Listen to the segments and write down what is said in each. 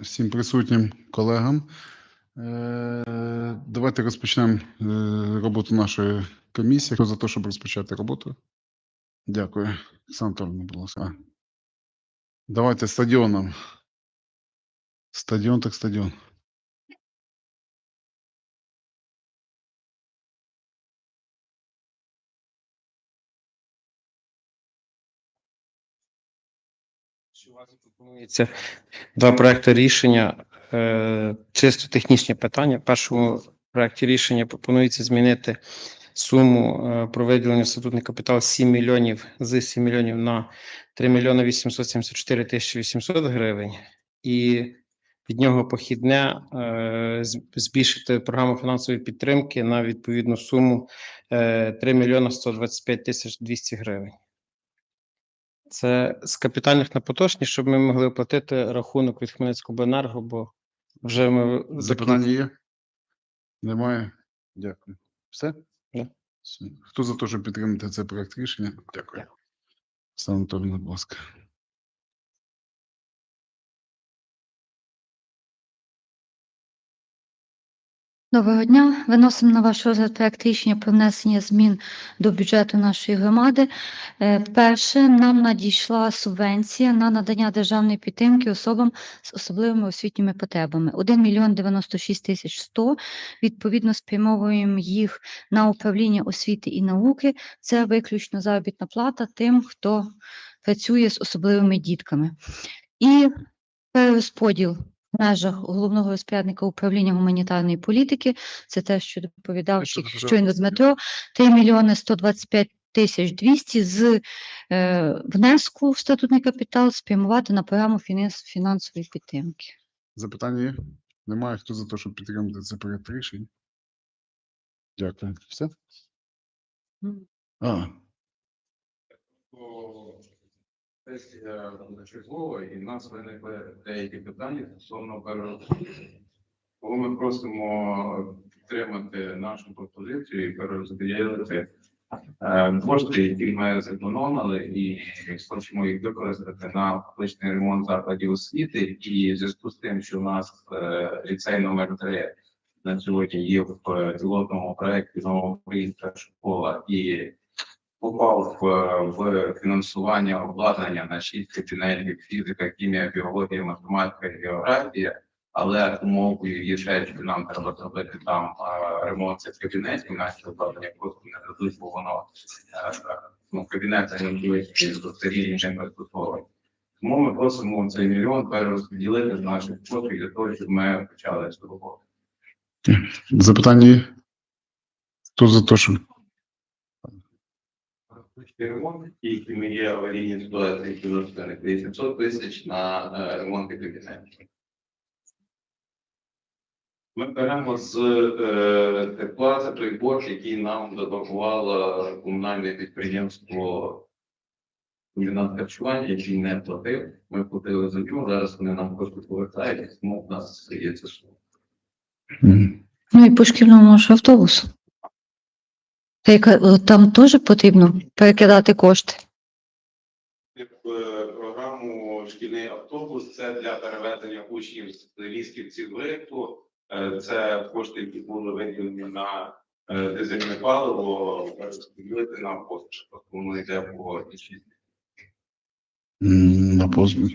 всім присутнім колегам. Е, Давайте розпочнемо е, роботу нашої комісії. Хто за те, щоб розпочати роботу? Дякую. Олександр будь ласка. Давайте стадіоном. Стадіон так стадіон. Що у вас пропонується два проекти рішення, е, чисто технічні питання. В першому проекті рішення пропонується змінити суму е, про виділення в статутний капітал з 7 мільйонів з 7 мільйонів на 3 мільйони 874 тисячі 800 гривень. І від нього похідне е, збільшити програму фінансової підтримки на відповідну суму е, 3 мільйона 125 тисяч 200 гривень. Це з капітальних на поточні, щоб ми могли оплатити рахунок від Хмельницького Бенерго, бо вже ми Запитання є? Немає? Дякую. Все? Yeah. Все. Хто за те, щоб підтримати цей проект рішення? Дякую. Олександр Анатольовна, будь ласка. Доброго дня. Виносимо на ваш розгляд проект рішення про внесення змін до бюджету нашої громади. Е, Перше, нам надійшла субвенція на надання державної підтримки особам з особливими освітніми потребами. 1 мільйон 96 тисяч 100. Відповідно, спрямовуємо їх на управління освіти і науки. Це виключно заробітна плата тим, хто працює з особливими дітками. І перерозподіл в межах головного розпорядника управління гуманітарної політики. Це те, що доповідав це щойно розподіл? Дмитро. 3 мільйони 125 тисяч 200 з е, внеску в статутний капітал спрямувати на програму фінанс- фінансової підтримки. Запитання є? Немає. Хто за те, щоб підтримати цей проект рішення? Дякую. Все? А, Сесія чергова, і в нас виникли деякі питання стосовно перерозподілу. Тому ми просимо підтримати нашу пропозицію і перерозподілити е, кошти, які ми запланували, і хочемо їх використати на фактичний ремонт закладів освіти. І в зв'язку з тим, що у нас е, ліцей номер 3 на сьогодні є в е, пілотному проєкті нова українська школа і попав в, фінансування обладнання на шість кабінетів фізика, хімія, біологія, математика і географія. Але умовою є те, що нам треба зробити там ремонт цих кабінетів, наші обладнання просто не дадуть, бо воно е, ну, кабінети не будуть старі вже. Тому ми просимо цей мільйон перерозподілити з наших коштів для того, щоб ми почали цю роботу. запитання? Хто за те, щоб ремонт, які ми є аварійні ситуації, які розповіли 800 тисяч на е, ремонт кабінетів. Ми беремо з е, тепла це той борг, який нам заборгувало комунальне підприємство комбінат харчування, який не платив. Ми платили за нього, зараз вони нам кошти повертають, тому в нас стається сума. Мгм. Ну і по шкільному автобусу. Та яка- Там теж потрібно перекидати кошти. Е, програму шкільний автобус це для перевезення учнів з лісківців в. Е, Це кошти, які були виділені на е, дизельне паливо, розподілити на що воно йде по. М, На позбу.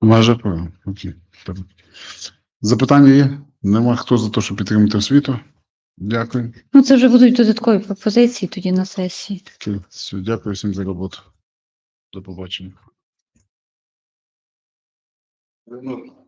Майже право. Окей. Запитання є? Нема хто за те, щоб підтримати освіту? Дякую. Ну, це вже будуть додаткові пропозиції тоді на сесії. Все, дякую всім за роботу. До побачення. Ну,